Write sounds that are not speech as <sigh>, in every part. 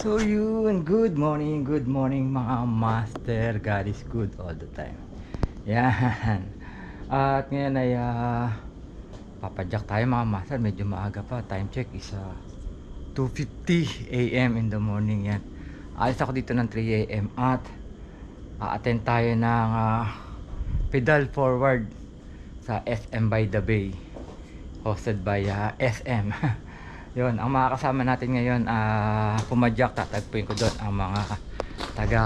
So yun, good morning, good morning mga master. God is good all the time. Yan. At ngayon ay uh, papadyak tayo mga master. Medyo maaga pa. Time check is uh, 2.50 a.m. in the morning yan. Alis ako dito ng 3 a.m. at a-attend tayo ng uh, pedal forward sa SM by the Bay hosted by uh, SM <laughs> yun ang mga kasama natin ngayon uh, pumadyak tatagpuin ko doon ang mga taga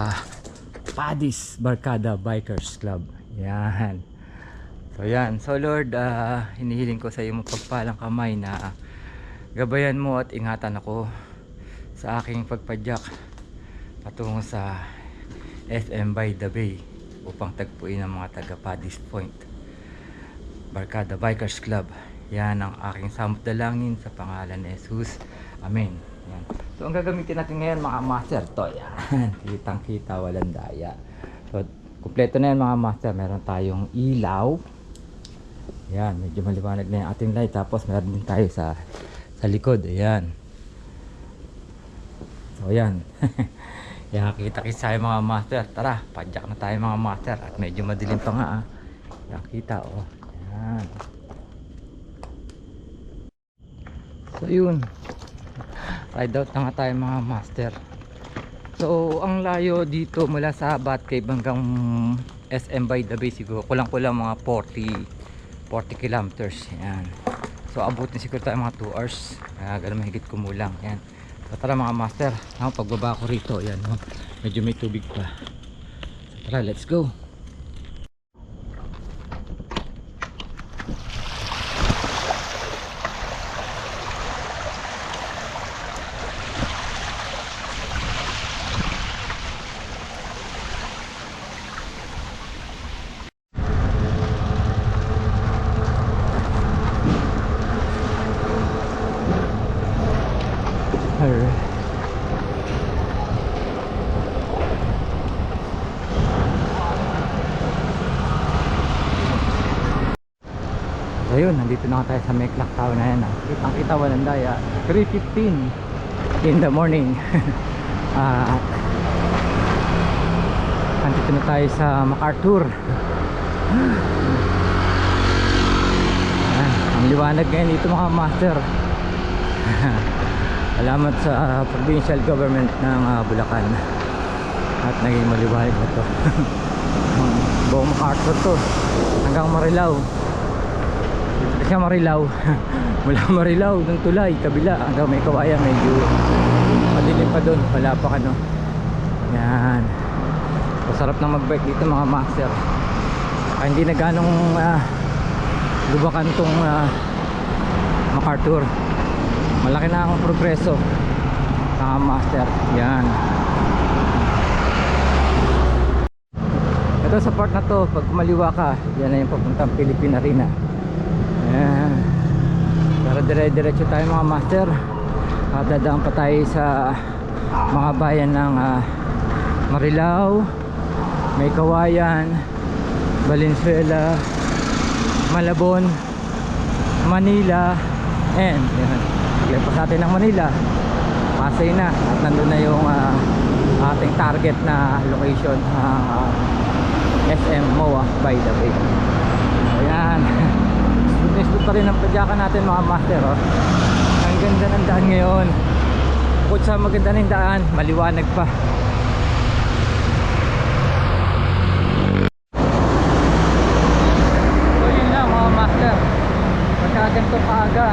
Padis Barkada Bikers Club. Yan. So yan. So Lord uh, hinihiling ko sa iyo pagpalang kamay na gabayan mo at ingatan ako sa aking pagpadyak patungo sa SM by the Bay upang tagpuin ang mga taga Padis Point Barkada Bikers Club yan ang aking samot dalangin sa pangalan ni Jesus. Amen. Yan. so ang gagamitin natin ngayon mga master to yan. <laughs> Kitang kita walang daya. So kumpleto na yan mga master. Meron tayong ilaw. Yan medyo maliwanag na yung ating light. Tapos meron din tayo sa sa likod. Ayan. So yan. <laughs> Yan kita kita tayo mga master. Tara padyak na tayo mga master. At medyo madilim pa nga ah. Yan kita oh. Yan So yun. Ride out na nga tayo mga master. So ang layo dito mula sa Bat Cave hanggang SM by the Bay siguro kulang-kulang mga 40 40 kilometers. Yan. So abutin siguro tayo mga 2 hours. Kaya ganun mahigit kumulang. Yan. So tara mga master. Ang pagbaba ko rito. Yan. No? Medyo may tubig pa. So, tara let's go. Alright. Ayun, nandito na tayo sa clock tower na yan. Ah. Kita walang daya. 3.15 in the morning. <laughs> Ah, nandito na tayo sa MacArthur. Ayan, ang liwanag ngayon dito mga master. <laughs> Salamat sa provincial government ng uh, Bulacan at naging maliwanag na to <laughs> buong MacArthur to hanggang Marilao dito siya Marilao mula <laughs> Marilao ng tulay kabila. Hanggang may kawayan medyo madilim pa doon wala pa kano yan. Masarap na magbike dito mga master. Kaya hindi na ganong uh, lubakan tong uh, MacArthur. Malaki na ang progreso mga master. Yan. Ito sa part na to pag kumaliwa ka yan na yung papuntang Pilipina Arena yan pero dire diretso tayo mga master. At dadaan pa tayo sa mga bayan ng uh, Marilao May Kawayan Valenzuela Malabon Manila and yan Lagpas natin ng Manila. Pasay na at nandun na yung uh, ating target na location uh, SM MOA by the way. Ayan <laughs> smooth pa rin ang padyakan natin mga master oh. ang ganda ng daan ngayon. Bukod sa maganda ng daan maliwanag pa. So yun lang mga master. Pagka ganito kaaga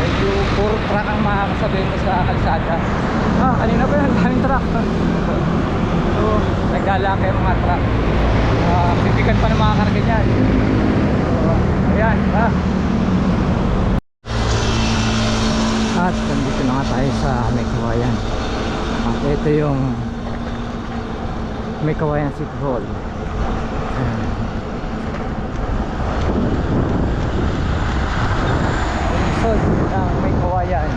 medyo puro truck ang makakasabihin ko sa kalsada. Ah kanina pa yan daming truck. <laughs> So nagdala kayo mga truck. Uh, bibigan pa ng mga karga so ayan ah at nandito na nga tayo sa may kawayan. At ito yung may kawayan city hall. Lungsod ng may kawayan.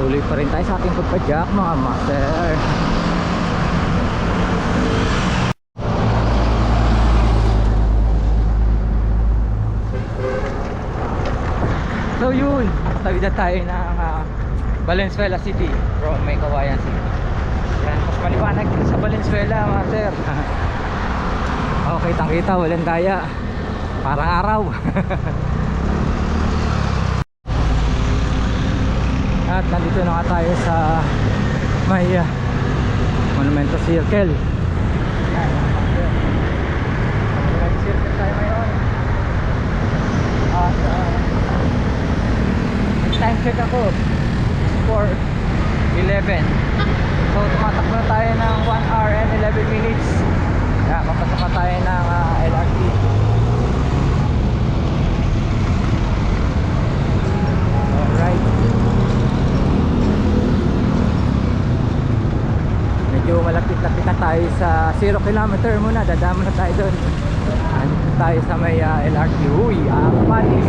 Tuloy pa rin tayo sa ating pagpadyak mga master salida tayo ng ah, Valenzuela City from May Kawayan City. Yan, mas maliwanag din sa Valenzuela, mga sir. <laughs> okay, tangkita, walang daya. Parang araw. <laughs> At nandito na nga tayo sa may ah, Monumento Circle. Yan. Nag-circle tayo ngayon. At ah, time check ako. For 11 so tumatakbo na tayo ng 1 hour and 11 minutes. Kaya papasok na tayo ng ah, LRT alright. Medyo malapit-lapit na tayo sa 0 kilometer muna. Dadama na tayo doon. Andito tayo sa may ah, LRT uy ah, Panis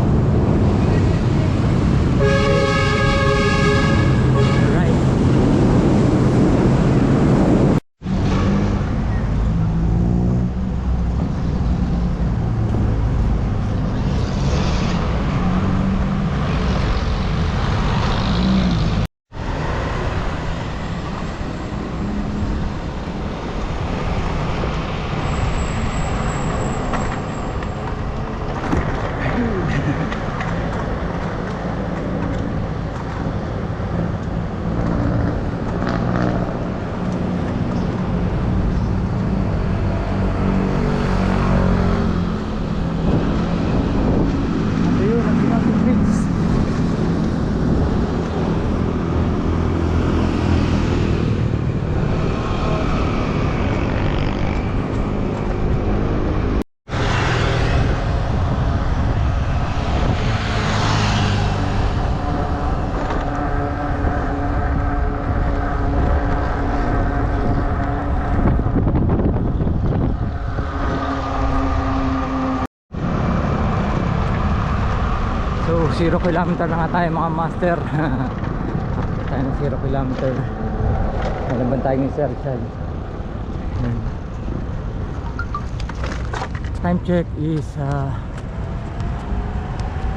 0 kilometer na nga tayo mga master. <laughs> Tayo ng 0 kilometer. Nalaban tayo ng Yan. Time check is uh,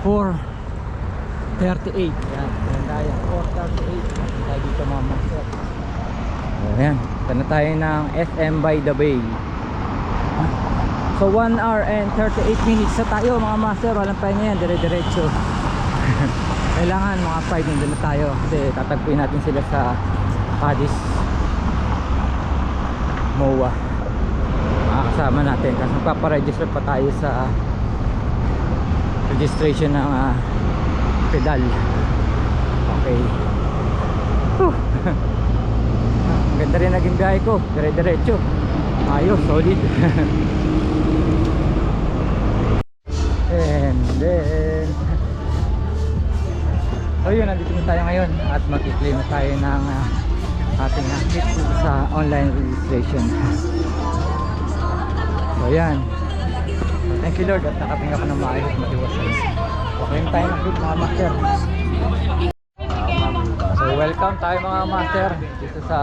4.38 Yan, yan tayo. 4.38 tayo dito mga master. Ayan, ito na tayo ng SM by the Bay. So 1 hour and 38 minutes sa tayo mga master. Walang pahinga yan, dire-diretso <laughs> Kailangan mga 5 nandun na tayo Kasi tatagpuin natin sila sa Padis MOA. Makakasama natin. Kasi magpaparegister pa tayo sa Registration ng ah, pedal. Okay. <laughs> Ganda rin naging biyahe ko. Dire-diretso. Ayos, solid. <laughs> And then So yun, nandito na tayo ngayon At mag-claim na tayo ng ah, ating uh, kit sa online registration. <laughs> So yan. So, Thank you Lord at nakating ako ng maayos matiwasan. Claim tayo ng kit mga master. So welcome tayo mga master Dito sa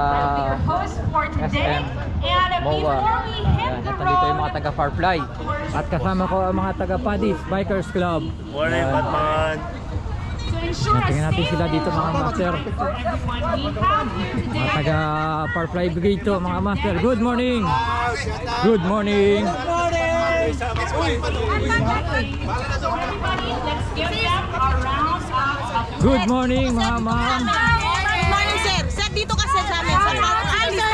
SM MOA. Ayan, at nandito yung mga taga Farfly. At kasama ko ang mga taga Padis Bikers Club. Morning. Batman. Tingnan natin sila dito mga master Mga taga Farfly Brigade to mga master Good morning Good morning Good morning mga ma'am Morning, sir. Sir, dito ka sir sa amin. Sa Ay, sir.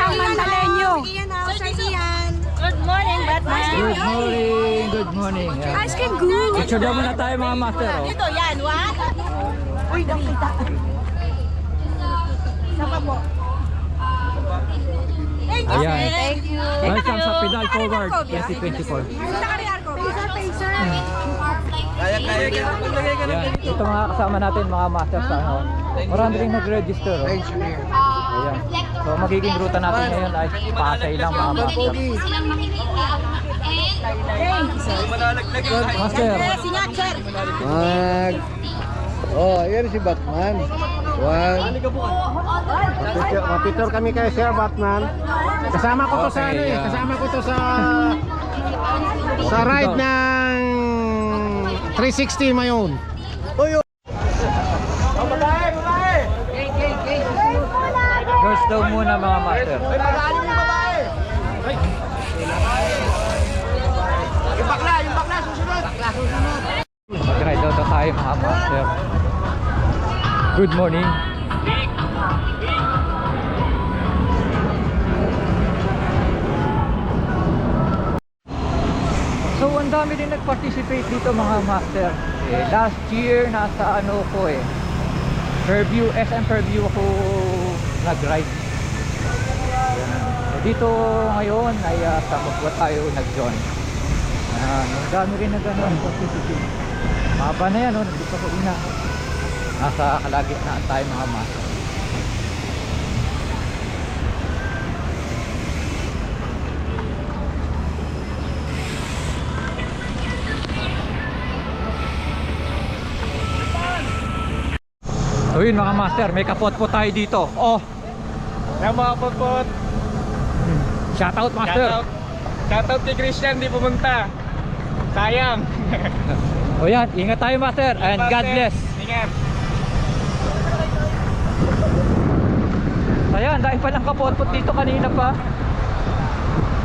Sir, Ian. Good morning, Batman. Good morning Good morning Ayan. Ice cream good. Picture daw muna tayo mga master oh. Dito, yan. One. Uy, nakita. Saka po. Thank you, Ayan. sir. Thank you. Welcome sa Pedal Forward 2024 Sa kariyan ko. Pacer, pacer. Kaya, kaya, kaya. Ayan. Ito mga kasama natin mga master sa ano. Marami rin nag-register. Oh. Ayan. So magiging ruta natin ngayon ay Pasay lang mga master. Master, Sir, singat, sir. Mag. Oh, ayan si Batman. One. Mapicture, mapicture kami kay Sir Batman. Kasama ko to sa Okay, ano eh. Kasama ko to sa sa ride ng 360 mayon. Girls daw muna mga master. Tayo mga master. Good morning. So ang dami din nag-participate dito mga master. Eh, last year nasa ano ko eh. Fairview, SM Fairview ako nag-ride. Dito ngayon ay uh, sa Magwa tayo nag-join. Ang dami rin na gano'n participate. Maba na yan, oh, nandito sa una. Nasa kalagitnaan tayo mga master. So yun mga master, may kapot po tayo dito. Oh, Yung mga pagpot. shout out master. Shoutout. Shoutout kay Christian, di pumunta. Sayang. <laughs> O yan, ingat tayo master and God bless. Ingat. Ayan, dahil palang kapotpot dito kanina pa.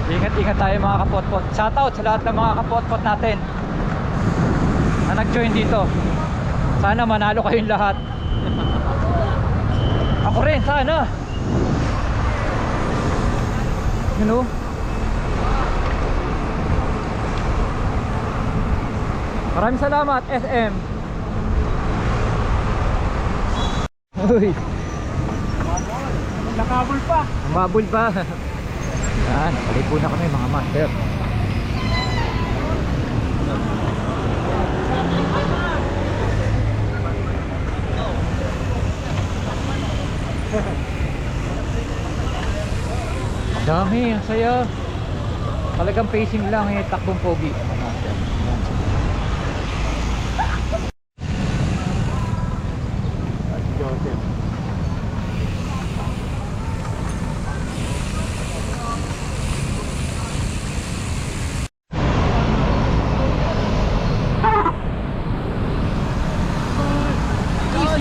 Ingat-ingat tayo mga kapotpot. Shout out sa lahat ng mga kapotpot natin na nag-join dito. Sana manalo kayong lahat. Ako rin, sana. You know? Maraming salamat, SM. Uy. Nakabul pa. Umabol pa. Yan, palipo na kami mga master. Dami, ang saya. Talagang pacing lang eh, takbong pogi. mga master. Yan.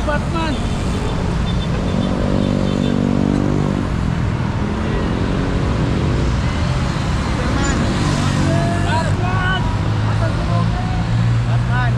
si Batman. Batman!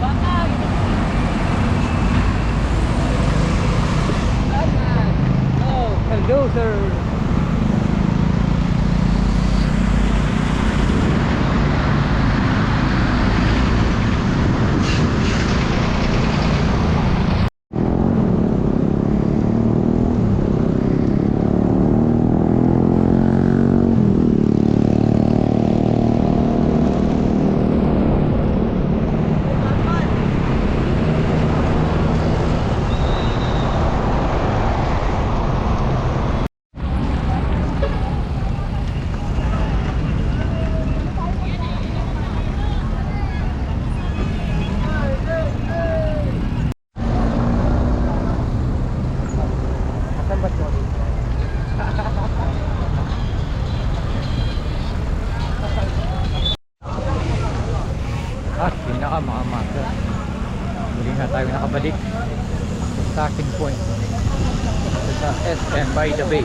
Batman! Hello, sir. Saan ba ito? At pinaka mga master. Muli na tayo nakabalik sa starting point sa SM by the Bay.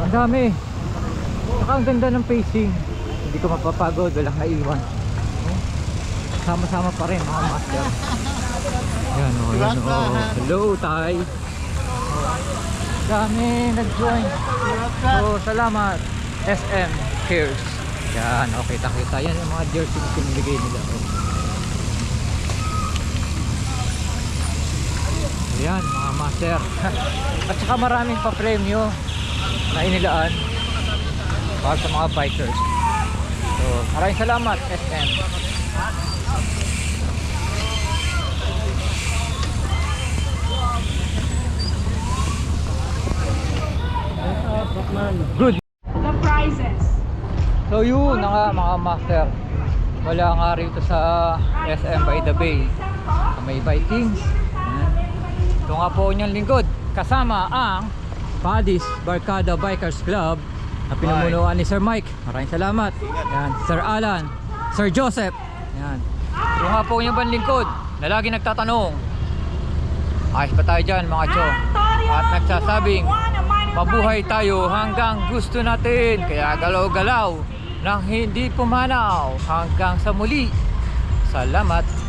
Ang dami. Saka ang ganda ng pacing. Hindi ko mapapagod, walang naiwan. Sama-sama pa rin mga master. Yan o, yan o. Hello, Tay. Dami nag-join. So, salamat. SM Cares. Yan, okay, kita-kita. Yan yung mga jersey na pinibigay nila. Ayan, mga master. <laughs> At saka maraming pa-premyo na inilaan para sa mga bikers. So, maraming salamat, SM. Good. The prizes. So yun na nga mga master. Wala nga rito sa SM by the Bay. May Vikings. Ito nga po niyang lingkod. Kasama ang Padis Barkada Bikers Club na pinumunuan ni Sir Mike. Maraming salamat. Yan. Sir Alan. Sir Joseph. Yan. Ito nga po niyang banlingkod na lagi nagtatanong. Ayos pa tayo dyan mga chong. At nagsasabing, Mabuhay tayo hanggang gusto natin. Kaya galaw-galaw nang hindi pumanaw hanggang sa muli. Salamat.